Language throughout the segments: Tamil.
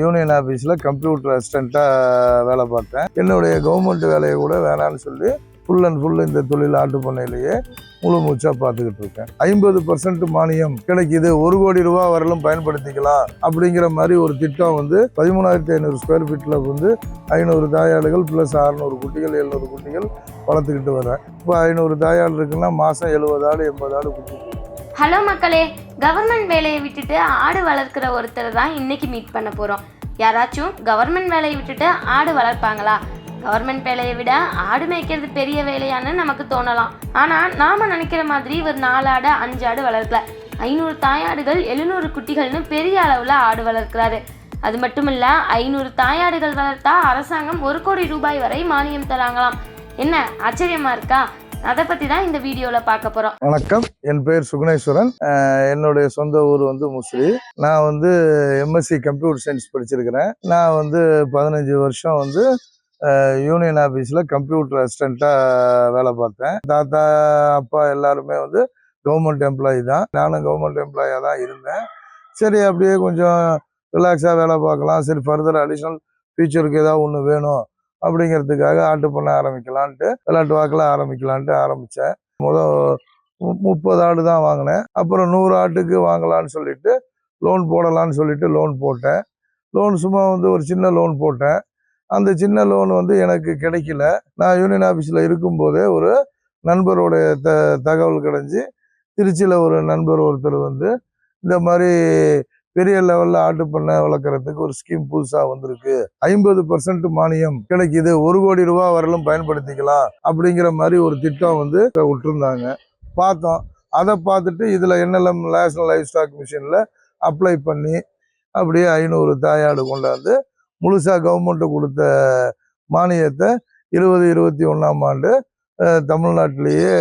யூனியன் ஆஃபீஸில் கம்ப்யூட்டர் அசிஸ்டண்ட்டாக வேலை பார்த்தேன். என்னுடைய கவர்மெண்ட் வேலையை கூட வேணான்னு சொல்லி ஃபுல் அண்ட் ஃபுல் இந்த தொழில் ஆட்டு பண்ணையிலேயே முழு மூச்சாக பார்த்துக்கிட்டு இருக்கேன். ஐம்பது பர்சன்ட் மானியம் கிடைக்குது. ஒரு கோடி ரூபா வரலும் பயன்படுத்திக்கலாம் அப்படிங்கிற மாதிரி ஒரு திட்டம் வந்து பதிமூணாயிரத்தி ஐநூறு ஸ்கொயர் ஃபீட்டில் வந்து ஐநூறு தாயாடுகள் ப்ளஸ் அறநூறு குட்டிகள் எழுநூறு குட்டிகள் வளர்த்துக்கிட்டு வரேன் இப்போ ஐநூறு தாயாடு இருக்குன்னா மாதம் எழுபது ஆடு எண்பது ஆடு குட்டி ஹலோ மக்களே கவர்மெண்ட் வேலையை விட்டுட்டு ஆடு வளர்க்குற ஒருத்தரை தான் இன்னைக்கு மீட் பண்ண போகிறோம் யாராச்சும் கவர்மெண்ட் வேலையை விட்டுட்டு ஆடு வளர்ப்பாங்களா? கவர்மெண்ட் வேலையை விட ஆடு மேய்க்கிறது பெரிய வேலையான்னு நமக்கு தோணலாம். ஆனால் நாம் நினைக்கிற மாதிரி ஒரு நாலு ஆடு அஞ்சு ஆடு வளர்க்கல. ஐநூறு தாயாடுகள் எழுநூறு குட்டிகள்னு பெரிய அளவில் ஆடு வளர்க்குறாரு. அது மட்டும் இல்லை ஐநூறு தாயாடுகள் வளர்த்தா அரசாங்கம் ஒரு கோடி ரூபாய் வரை மானியம் தராங்களாம். என்ன ஆச்சரியமாக இருக்கா? அதை பற்றி தான் இந்த வீடியோவில் பார்க்க போகிறோம் வணக்கம். என் பேர் சுகுணேஸ்வரன். என்னுடைய சொந்த ஊர் வந்து முசிறி. நான் வந்து எம்எஸ்சி கம்ப்யூட்டர் சயின்ஸ் படிச்சிருக்கிறேன். நான் வந்து பதினஞ்சு வருஷம் வந்து யூனியன் ஆஃபீஸில் கம்ப்யூட்டர் அசிஸ்டண்ட்டாக வேலை பார்த்தேன். தாத்தா அப்பா எல்லாருமே வந்து கவர்மெண்ட் எம்ப்ளாயி தான். நானும் கவர்மெண்ட் எம்ப்ளாயாக தான் இருந்தேன். சரி அப்படியே கொஞ்சம் ரிலாக்ஸாக வேலை பார்க்கலாம். சரி ஃபர்தர் அடிஷ்னல் ஃபியூச்சருக்கு ஏதாவது ஒன்று வேணும். அப்படிங்கிறதுக்காக ஆட்டு பண்ண ஆரம்பிக்கலான்ட்டு விளையாட்டு வாக்கில் ஆரம்பிக்கலான்ட்டு ஆரம்பித்தேன். முதல் மு- முப்பது ஆடு தான் வாங்கினேன். அப்புறம் நூறு ஆட்டுக்கு வாங்கலான்னு சொல்லிட்டு லோன் போடலான்னு சொல்லிட்டு லோன் போட்டேன். லோன் சும்மா வந்து ஒரு சின்ன லோன் போட்டேன். அந்த சின்ன லோன் வந்து எனக்கு கிடைக்கல. நான் யூனியன் ஆஃபீஸில் இருக்கும்போதே ஒரு நண்பருடைய த தகவல் கிடைஞ்சி திருச்சியில் ஒரு நண்பர் ஒருத்தர் வந்து இந்த மாதிரி பெரிய லெவலில் ஆட்டு பண்ணை வளர்க்குறதுக்கு ஒரு ஸ்கீம் புதுசாக வந்திருக்கு. ஐம்பது பர்சன்ட் மானியம் கிடைக்குது. ஒரு கோடி ரூபா வரலும் பயன்படுத்திக்கலாம் அப்படிங்கிற மாதிரி ஒரு திட்டம் வந்து விட்டுருந்தாங்க. பார்த்தோம். அதை பார்த்துட்டு இதில் என்எல்எம் நேஷனல் லைஃப் ஸ்டாக் மிஷினில் அப்ளை பண்ணி அப்படியே ஐநூறு தாயாடு கொண்டாந்து முழுசாக கவர்மெண்ட்டு கொடுத்த மானியத்தை இருபது இருபத்தி ஒன்றாம் ஆண்டு தமிழ்நாட்டிலேயே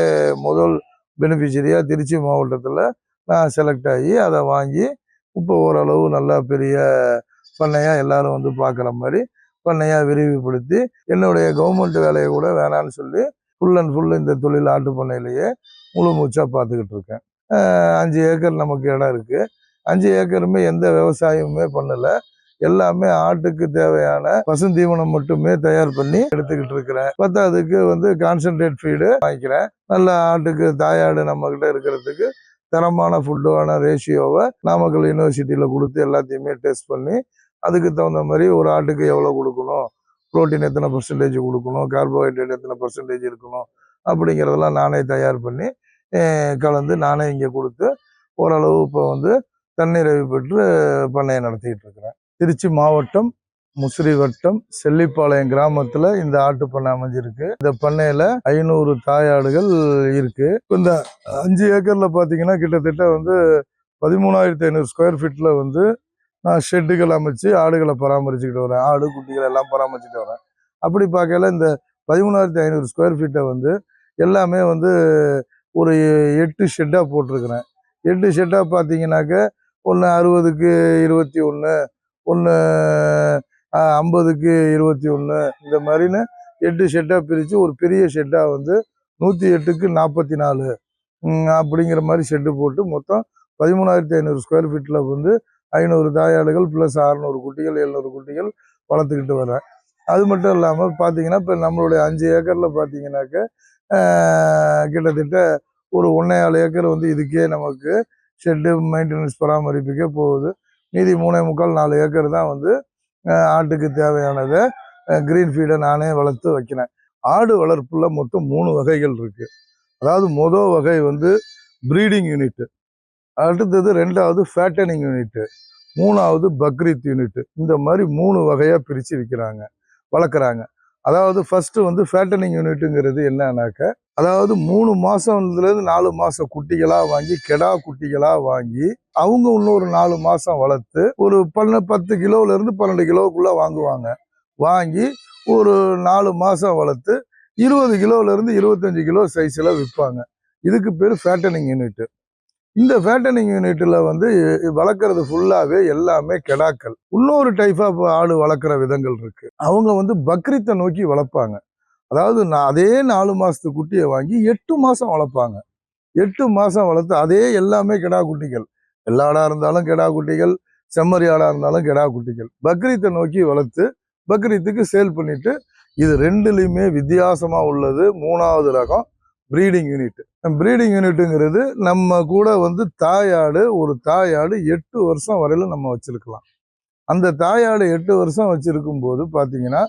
முதல் பெனிஃபிஷரியாக திருச்சி மாவட்டத்தில் நான் செலக்ட் ஆகி அதை வாங்கி இப்போ ஓரளவு நல்லா பெரிய பண்ணையாக எல்லாரும் வந்து பார்க்குற மாதிரி பண்ணையாக விரிவுபடுத்தி என்னுடைய கவர்மெண்ட் வேலையை கூட வேணான்னு சொல்லி ஃபுல் அண்ட் ஃபுல் இந்த தொழில் ஆட்டு பண்ணையிலேயே முழு மூச்சாக பார்த்துக்கிட்டு இருக்கேன். அஞ்சு ஏக்கர் நமக்கு இடம் இருக்குது அஞ்சு ஏக்கருமே எந்த விவசாயமுமே பண்ணலை. எல்லாமே ஆட்டுக்கு தேவையான பசுந்தீவனம் மட்டுமே தயார் பண்ணி எடுத்துக்கிட்டு இருக்கிறேன். பத்தாவதுக்கு வந்து கான்சன்ட்ரேட் ஃபீடு வாங்கிக்கிறேன். நல்ல ஆட்டுக்கு தாயாடு நம்ம கிட்ட இருக்கிறதுக்கு தரமான ஃபுட்டான ரேஷியோவை நாமக்கல் யூனிவர்சிட்டியில் கொடுத்து எல்லாத்தையுமே டெஸ்ட் பண்ணி அதுக்கு தகுந்த மாதிரி ஒரு ஆட்டுக்கு எவ்வளோ கொடுக்கணும் புரோட்டீன் எத்தனை பர்சன்டேஜ் கொடுக்கணும் கார்போஹைட்ரேட் எத்தனை பர்சன்டேஜ் இருக்கணும் அப்படிங்கிறதெல்லாம் நானே தயார் பண்ணி கலந்து நானே இங்கே கொடுத்து ஓரளவு இப்போ வந்து தன்னிறைவு பெற்று பண்ணையை நடத்திட்டு இருக்கிறேன். திருச்சி மாவட்டம் முசிறி வட்டம் செல்லிப்பாளையம் கிராமத்துல இந்த ஆட்டு பண்ணை அமைஞ்சிருக்கு. இந்த பண்ணையில ஐநூறு தாயாடுகள் இருக்கு. இந்த அஞ்சு ஏக்கர்ல பாத்தீங்கன்னா கிட்டத்தட்ட வந்து பதிமூணாயிரத்தி ஐநூறு ஸ்கொயர் ஃபீட்ல வந்து நான் ஷெட்டுகள் அமைச்சு ஆடுகளை பராமரிச்சுக்கிட்டு வரேன். ஆடு குட்டிகள் எல்லாம் பராமரிச்சுட்டு வரேன். அப்படி பார்க்கல இந்த பதிமூணாயிரத்தி ஐநூறு ஸ்கொயர் ஃபீட்டை வந்து எல்லாமே வந்து ஒரு எட்டு ஷெட்டாக போட்டிருக்கிறேன். எட்டு ஷெட்டாக பார்த்தீங்கன்னாக்க ஒன்று அறுபதுக்கு இருபத்தி ஒன்று ஒன்று ஐம்பதுக்கு இருபத்தி ஒன்று இந்த மாதிரின்னு எட்டு ஷெட்டாக பிரித்து ஒரு பெரிய ஷெட்டாக வந்து நூற்றி எட்டுக்கு நாற்பத்தி நாலு. அப்படிங்கிற மாதிரி ஷெட்டு போட்டு மொத்தம் பதிமூணாயிரத்தி ஐநூறு ஸ்கொயர் ஃபீட்டில் வந்து ஐநூறு தாயாடுகள் ப்ளஸ் அறநூறு குட்டிகள் எழுநூறு குட்டிகள் வளர்த்துக்கிட்டு வரேன் அது மட்டும் இல்லாமல் பார்த்தீங்கன்னா இப்போ நம்மளுடைய அஞ்சு ஏக்கரில் பார்த்தீங்கன்னாக்க கிட்டத்தட்ட ஒரு ஒன்றையாள் ஏக்கர் வந்து இதுக்கே நமக்கு ஷெட்டு மெயின்டெனன்ஸ் பராமரிப்புக்கே போகுது. மீதி மூணே முக்கால் நாலு ஏக்கர் தான் வந்து ஆட்டுக்கு தேவையானதை க்ரீன் ஃபீடை நானே வளர்த்து வைக்கிறேன். ஆடு வளர்ப்புல மொத்தம் மூணு வகைகள் இருக்கு. அதாவது மொதல் வகை வந்து ப்ரீடிங் யூனிட்டு அடுத்தது ரெண்டாவது ஃபேட்டனிங் யூனிட்டு மூணாவது பக்ரீத் யூனிட்டு இந்த மாதிரி மூணு வகையாக பிரித்து விற்கிறாங்க வளர்க்குறாங்க. அதாவது ஃபர்ஸ்ட் வந்து ஃபேட்டனிங் யூனிட்டுங்கிறது என்னன்னாக்க அதாவது மூணு மாசம்லேருந்து நாலு மாசம் குட்டிகளா வாங்கி கெடா குட்டிகளா வாங்கி அவங்க இன்னொரு நாலு மாசம் வளர்த்து ஒரு பன்ன பத்து கிலோல இருந்து பன்னெண்டு கிலோவுக்குள்ள வாங்குவாங்க. வாங்கி ஒரு நாலு மாசம் வளர்த்து இருபது கிலோல இருந்து இருபத்தஞ்சு கிலோ சைஸ்ல விற்பாங்க இதுக்கு பேர் ஃபேட்டனிங் யூனிட்டு இந்த ஃபேட்டனிங் யூனிட்டில் வந்து வளர்க்குறது ஃபுல்லாகவே எல்லாமே கெடாக்கள். இன்னொரு டைப் ஆஃப் ஆடு வளர்க்குற விதங்கள் இருக்குது அவங்க வந்து பக்ரீத்தை நோக்கி வளர்ப்பாங்க. அதாவது நான் அதே நாலு மாதத்து குட்டியை வாங்கி எட்டு மாதம் வளர்ப்பாங்க. எட்டு மாதம் வளர்த்து அதே எல்லாமே கெடா குட்டிகள். எல்லாடாக இருந்தாலும் கெடா குட்டிகள் செம்மறி ஆடாக இருந்தாலும் கெடா குட்டிகள். பக்ரீத்தை நோக்கி வளர்த்து பக்ரீத்துக்கு சேல் பண்ணிவிட்டு இது ரெண்டுலேயுமே வித்தியாசமாக உள்ளது. மூணாவது ரகம் ப்ரீடிங் யூனிட் ப்ரீடிங் யூனிட்டுங்கிறது நம்ம கூட வந்து தாயாடு ஒரு தாயாடு எட்டு வருஷம் வரையிலும் நம்ம வச்சிருக்கலாம். அந்த தாயாடு எட்டு வருஷம் வச்சிருக்கும் போது பார்த்தீங்கன்னா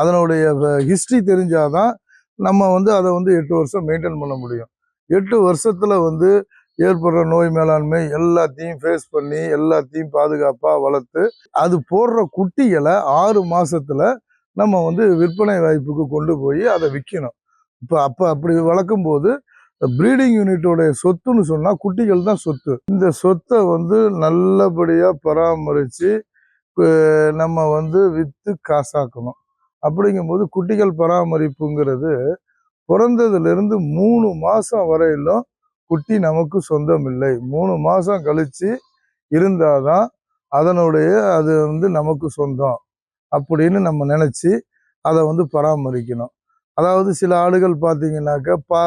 அதனுடைய ஹிஸ்ட்ரி தெரிஞ்சாதான் நம்ம வந்து அதை வந்து எட்டு வருஷம் மெயின்டைன் பண்ண முடியும். எட்டு வருஷத்துல வந்து ஏற்படுற நோய் மேலாண்மை எல்லாத்தையும் ஃபேஸ் பண்ணி எல்லாத்தையும் பாதுகாப்பாக வளர்த்து அது போடுற குட்டிகளை ஆறு மாசத்துல நம்ம வந்து விற்பனை வாய்ப்புக்கு கொண்டு போய் அதை விற்கணும் இப்போ அப்போ அப்படி வளர்க்கும் போது ப்ரீடிங் யூனிட்டோடைய சொத்துன்னு சொன்னால் குட்டிகள் தான் சொத்து. இந்த சொத்தை வந்து நல்லபடியாக பராமரித்து நம்ம வந்து விற்று காசாக்கணும். அப்படிங்கும்போது குட்டிகள் பராமரிப்புங்கிறது பிறந்ததுலேருந்து மூணு மாதம் வரையிலும் குட்டி நமக்கு சொந்தம் இல்லை. மூணு மாதம் கழித்து இருந்தால் தான் அதனுடைய அது வந்து நமக்கு சொந்தம் அப்படின்னு நம்ம நினச்சி அதை வந்து பராமரிக்கணும். அதாவது சில ஆடுகள் பார்த்தீங்கன்னாக்கா பா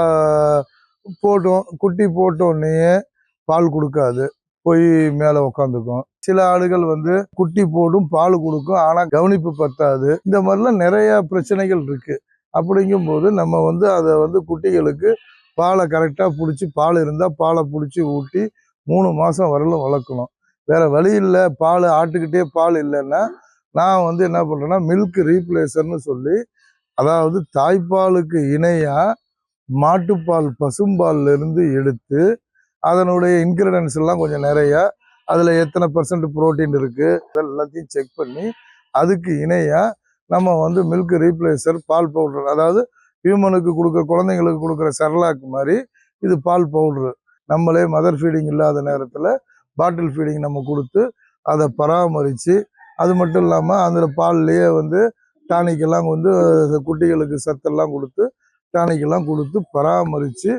போட்டோம் குட்டி போட்டோடனேயே பால் கொடுக்காது. போய் மேலே உக்காந்துக்கும். சில ஆடுகள் வந்து குட்டி போடும் பால் கொடுக்கும் ஆனால் கவனிப்பு பத்தாது. இந்த மாதிரிலாம் நிறையா பிரச்சனைகள் இருக்குது அப்படிங்கும்போது நம்ம வந்து அதை வந்து குட்டிகளுக்கு பாலை கரெக்டாக பிடிச்சி பால் இருந்தால் பாலை பிடிச்சி ஊட்டி மூணு மாதம் வரலும் வளர்க்கணும். வேறு வழி இல்லை. பால் ஆட்டுக்கிட்டே பால் இல்லைன்னா நான் வந்து என்ன பண்ணுறேன்னா மில்க் ரீப்ளேசர்னு சொல்லி அதாவது தாய்ப்பாலுக்கு இணையாக மாட்டுப்பால் பசும்பாலிருந்து எடுத்து அதனுடைய இன்க்ரீடியன்ஸ் எல்லாம் கொஞ்சம் நிறையா அதில் எத்தனை பர்சன்ட் புரோட்டீன் இருக்குது எல்லாத்தையும் செக் பண்ணி அதுக்கு இணையாக நம்ம வந்து மில்க் ரீப்ளேசர் பால் பவுடர் அதாவது ஹியூமனுக்கு கொடுக்குற குழந்தைங்களுக்கு கொடுக்குற செர்லாக் மாதிரி இது பால் பவுட்ரு நம்மளே மதர் ஃபீடிங் இல்லாத நேரத்தில் பாட்டில் ஃபீடிங் நம்ம கொடுத்து அதை பராமரித்து அது மட்டும் இல்லாமல் அதில் பால்லையே வந்து டானிக்கெல்லாம் வந்து குட்டிகளுக்கு சத்தெல்லாம் கொடுத்து டானிக்கெல்லாம் கொடுத்து பராமரித்து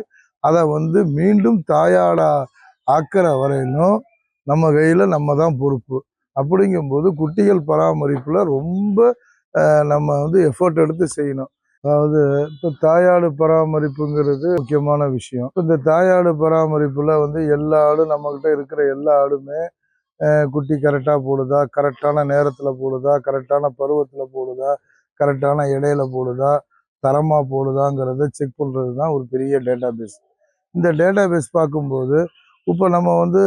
அதை வந்து மீண்டும் தாயாடாக ஆக்கிற வரையிலும் நம்ம கையில் நம்ம தான் பொறுப்பு. அப்படிங்கும்போது குட்டிகள் பராமரிப்பில் ரொம்ப நம்ம வந்து எஃபர்ட் எடுத்து செய்யணும். அதாவது இப்போ தாயாடு பராமரிப்புங்கிறது முக்கியமான விஷயம். இந்த தாயாடு பராமரிப்பில் வந்து எல்லா ஆடும் நம்மக்கிட்ட இருக்கிற எல்லா ஆடுமே குட்டி கரெக்டாக போடுதா? கரெக்டான நேரத்தில் போடுதா? கரெக்டான பருவத்தில் போடுதா? கரெக்டான இடையில போடுதா? தரமாக போடுதாங்கிறத செக் பண்ணுறது தான் ஒரு பெரிய டேட்டா பேஸ் இந்த டேட்டா பேஸ் பார்க்கும்போது இப்போ நம்ம வந்து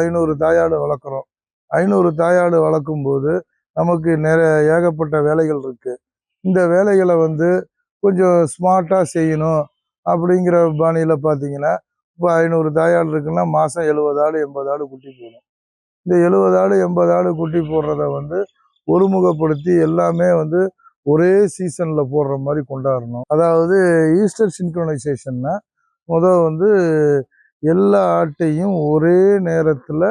ஐநூறு தாயாடு வளர்க்குறோம். ஐநூறு தாயாடு வளர்க்கும்போது நமக்கு நிறைய ஏகப்பட்ட வேலைகள் இருக்குது இந்த வேலைகளை வந்து கொஞ்சம் ஸ்மார்ட்டாக செய்யணும் அப்படிங்கிற பாணியில் பார்த்தீங்கன்னா இப்போ ஐநூறு தாயாடு இருக்குன்னா மாதம் எழுபது ஆடு எண்பது ஆடு குட்டி போகணும் இந்த எழுபது ஆடு எண்பது ஆடு குட்டி போடுறத வந்து ஒருமுகப்படுத்தி எல்லாமே வந்து ஒரே சீசனில் போடுற மாதிரி கொண்டாடணும். அதாவது ஈஸ்டர் சின்க்ரனைசேஷன்னா முதல் வந்து எல்லா ஆட்டையும் ஒரே நேரத்தில்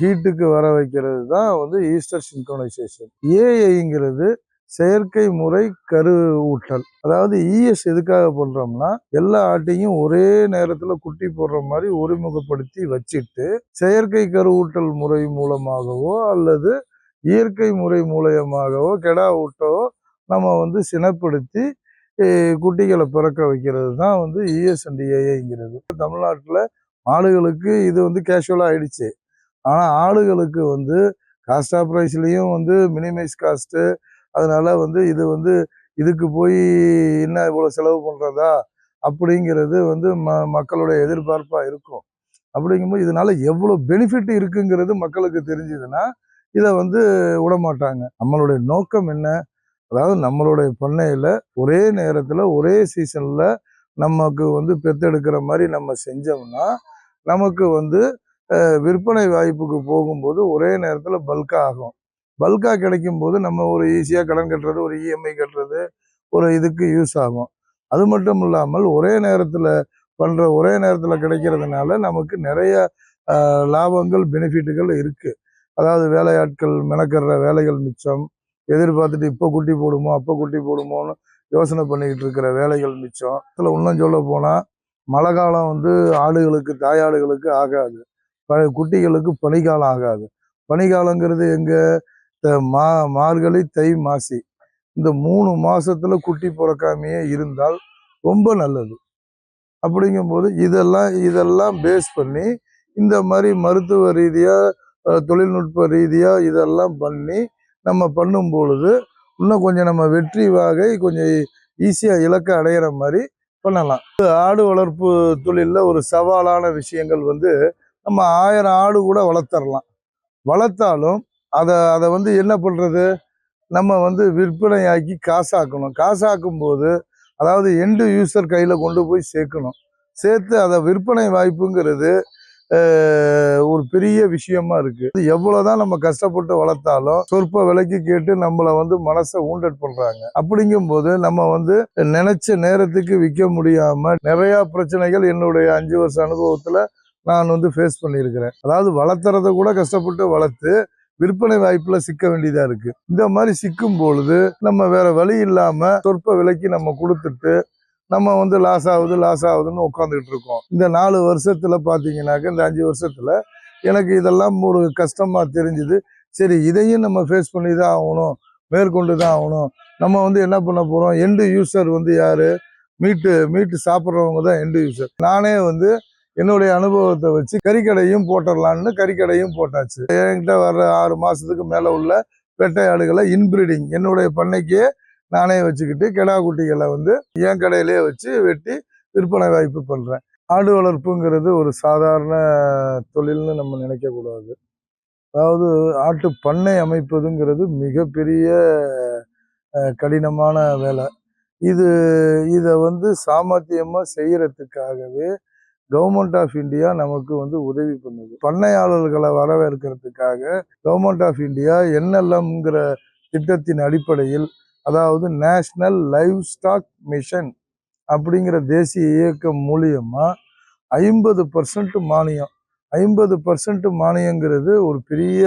ஹீட்டுக்கு வர வைக்கிறது தான் வந்து ஈஸ்டர் சின்க்ரனைசேஷன் ஏஐங்கிறது செயற்கை முறை கரு ஊட்டல் அதாவது இஎஸ் எதுக்காக பண்ணுறோம்னா எல்லா ஆட்டையும் ஒரே நேரத்தில் குட்டி போடுற மாதிரி ஒருமுகப்படுத்தி வச்சுட்டு செயற்கை கருவூட்டல் முறை மூலமாகவோ அல்லது இயற்கை முறை மூலயமாகவோ கெடா ஊட்டவோ நம்ம வந்து சினப்படுத்தி குட்டிகளை பிறக்க வைக்கிறது தான் வந்து E இஎஸ்என்டிஏங்கிறது தமிழ்நாட்டில் ஆடுகளுக்கு இது வந்து கேஷுவலாக ஆயிடுச்சு. ஆனால் ஆடுகளுக்கு வந்து காஸ்ட் ஆஃப் ப்ரைஸ்லேயும் வந்து மினிமைஸ் காஸ்ட்டு அதனால வந்து இது வந்து இதுக்கு போய் என்ன இவ்வளோ செலவு பண்ணுறதா அப்படிங்கிறது வந்து ம மக்களுடைய எதிர்பார்ப்பாக இருக்கும். அப்படிங்கும்போது இதனால எவ்வளோ பெனிஃபிட் இருக்குங்கிறது மக்களுக்கு தெரிஞ்சுதுன்னா இதை வந்து விட மாட்டாங்க நம்மளுடைய நோக்கம் என்ன? அதாவது நம்மளுடைய பண்ணையில் ஒரே நேரத்தில் ஒரே சீசனில் நமக்கு வந்து பெத்தெடுக்கிற மாதிரி நம்ம செஞ்சோம்னா நமக்கு வந்து விற்பனை வாய்ப்புக்கு போகும்போது ஒரே நேரத்தில் பல்காக ஆகும். பல்காக கிடைக்கும் போது நம்ம ஒரு ஈஸியாக கடன் கட்டுறது ஒரு இஎம்ஐ கட்டுறது ஒரு இதுக்கு யூஸ் ஆகும். அது மட்டும் இல்லாமல் ஒரே நேரத்தில் பண்ணுற ஒரே நேரத்தில் கிடைக்கிறதுனால நமக்கு நிறைய லாபங்கள் பெனிஃபிட்டுகள் இருக்குது அதாவது வேலையாட்கள் மெனக்கிற வேலைகள் மிச்சம். எதிர்பார்த்துட்டு இப்போ குட்டி போடுமோ அப்போ குட்டி போடுமோன்னு யோசனை பண்ணிக்கிட்டு இருக்கிற வேலைகள் மிச்சம். இதில் இன்னும் சொல்ல போனால் மழை காலம் வந்து ஆடுகளுக்கு தாயாடுகளுக்கு ஆகாது. ப குட்டிகளுக்கு பனிக்காலம் ஆகாது. பனிக்காலங்கிறது எங்கே மா மார்கழி தை மாசி. இந்த மூணு மாசத்துல குட்டி பிறக்காமையே இருந்தால் ரொம்ப நல்லது. அப்படிங்கும்போது இதெல்லாம் இதெல்லாம் பேஸ் பண்ணி இந்த மாதிரி மருத்துவ ரீதியாக தொழில்நுட்ப ரீதியாக இதெல்லாம் பண்ணி நம்ம பண்ணும் பொழுது இன்னும் கொஞ்சம் நம்ம வெற்றி வாகை கொஞ்சம் ஈஸியாக இலக்கை அடையிற மாதிரி பண்ணலாம். ஆடு வளர்ப்பு தொழிலில் ஒரு சவாலான விஷயங்கள் வந்து நம்ம ஆயிரம் ஆடு கூட வளர்த்தரலாம். வளர்த்தாலும் அதை அதை வந்து என்ன பண்ணுறது நம்ம வந்து விற்பனையாக்கி காசாக்கணும். காசாக்கும் போது அதாவது எண்டு யூஸர் கையில் கொண்டு போய் சேர்க்கணும். சேர்த்து அதை விற்பனை வாய்ப்புங்கிறது ஒரு பெரிய விஷயமா இருக்குது இது நம்ம கஷ்டப்பட்டு வளர்த்தாலும் சொற்ப விலைக்கு கேட்டு நம்மளை வந்து மனசை ஊண்டட் பண்ணுறாங்க அப்படிங்கும்போது நம்ம வந்து நினச்ச நேரத்துக்கு விற்க முடியாமல் நிறையா பிரச்சனைகள் என்னுடைய அஞ்சு வருஷ அனுபவத்தில் நான் வந்து ஃபேஸ் பண்ணியிருக்கிறேன். அதாவது வளர்த்துறத கூட கஷ்டப்பட்டு வளர்த்து விற்பனை வாய்ப்புல சிக்க வேண்டியதா இருக்கு. இந்த மாதிரி சிக்கும் பொழுது நம்ம வேற வழி இல்லாம சொற்ப விலைக்கு நம்ம கொடுத்துட்டு நம்ம வந்து லாஸ் ஆகுது லாஸ் ஆகுதுன்னு உட்காந்துக்கிட்டு இருக்கோம். இந்த நாலு வருஷத்துல பாத்தீங்கன்னாக்க இந்த அஞ்சு வருஷத்துல எனக்கு இதெல்லாம் ஒரு கஷ்டமா தெரிஞ்சுது. சரி இதையும் நம்ம ஃபேஸ் பண்ணி தான் ஆகணும் மேற்கொண்டு தான் ஆகணும். நம்ம வந்து என்ன பண்ண போறோம்? எண்டு யூசர் வந்து யாரு? மீட்டு மீட்டு சாப்பிட்றவங்க தான் எண்டு யூசர் நானே வந்து என்னுடைய அனுபவத்தை வச்சு கறிக்கடையும் போட்டுடலான்னு கறிக்கடையும் போட்டாச்சு. என்கிட்ட வர்ற ஆறு மாதத்துக்கு மேலே உள்ள பெட்டை ஆடுகளை இன்பிரீடிங் என்னுடைய பண்ணைக்கே நானே வச்சுக்கிட்டு கெடா குட்டிகளை வந்து என் கடையிலேயே வச்சு வெட்டி விற்பனை வாய்ப்பு பண்ணுறேன் ஆடு வளர்ப்புங்கிறது ஒரு சாதாரண தொழில்னு நம்ம நினைக்கக்கூடாது. அதாவது ஆட்டு பண்ணை அமைப்பதுங்கிறது மிகப்பெரிய கடினமான வேலை. இது இதை வந்து சாமர்த்தியமாக செய்கிறதுக்காகவே கவர்மெண்ட் ஆஃப் இந்தியா நமக்கு வந்து உதவி பண்ணுது. பண்ணையாளர்களை வரவேற்கிறதுக்காக கவர்மெண்ட் ஆஃப் இந்தியா என்எல்எம்ங்கிற திட்டத்தின் அடிப்படையில் அதாவது நேஷ்னல் லைவ் ஸ்டாக் மிஷன் அப்படிங்கிற தேசிய இயக்கம் மூலியமாக ஐம்பது பர்சன்ட் மானியம் ஐம்பது பர்சன்ட் மானியங்கிறது ஒரு பெரிய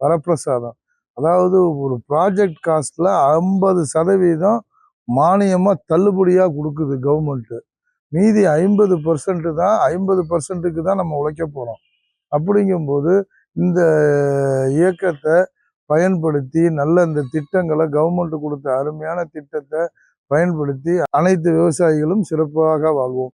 வரப்பிரசாதம். அதாவது ஒரு ப்ராஜெக்ட் காஸ்ட்டில் ஐம்பது சதவீதம் மானியமாக தள்ளுபடியாக கொடுக்குது கவர்மெண்ட்டு மீதி ஐம்பது பர்சன்ட்டு தான் ஐம்பது பர்சன்ட்டுக்கு தான் நம்ம உழைக்க போகிறோம் அப்படிங்கும்போது இந்த இயக்கத்தை பயன்படுத்தி நல்ல இந்த திட்டங்களை கவர்மெண்ட் கொடுத்த அருமையான திட்டத்தை பயன்படுத்தி அனைத்து விவசாயிகளும் சிறப்பாக வாழ்வோம்.